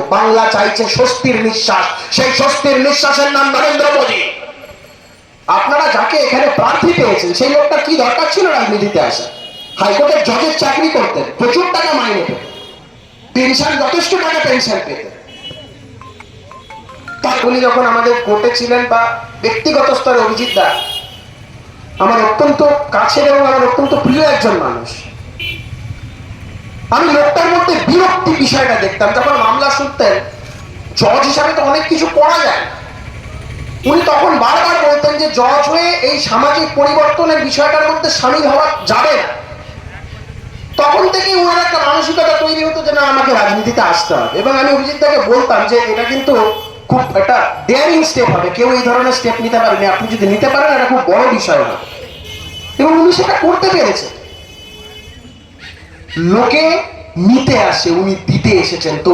বাংলা চাইছে স্বস্তির নিঃশ্বাস। সেই স্বস্তির নিঃশ্বাসের নাম নরেন্দ্র মোদী। আপনারা যাকে এখানে প্রার্থী পেয়েছেন, সেই লোকটা কি দরকার ছিল রাজনীতিতে আসা? হাইকোর্টের জজের চাকরি করতেন, প্রচুর টাকা মাইনে পেতেন। পেনশন, যথেষ্ট টাকা পেনশন পেতেন। তার উনি যখন আমাদের কোর্টে ছিলেন বা ব্যক্তিগত স্তরে, অভিজিৎ দা, আমার অত্যন্ত কাছের এবং আমার অত্যন্ত প্রিয় একজন মানুষ। আমি লোকটার মধ্যে বিরক্তি বিষয়টা দেখতাম, যখন মামলা জজ হিসাবে তো অনেক কিছু করা যায়। উনি তখন বারবার বলতেন যে, জজ হয়ে এই সামাজিক পরিবর্তনের বিষয়টার মধ্যে সামিল হওয়া যাবে না। তখন থেকেই ওনার একটা মানসিকতা তৈরি হতো যে, না, আমাকে রাজনীতিতে আসতে হবে। এবং আমি অভিজিৎ দাকে বলতাম যে, এটা কিন্তু খুব একটা ডেয়ারিং স্টেপ হবে। কেউ এই ধরনের স্টেপ নিতে পারেনি আপনি যদি নিতে পারেন, এটা খুব বড় বিষয় হবে। এবং উনি সেটা করতে পেরেছেন। লোকে নিতে আসে, উনি দিতে এসেছেন। তো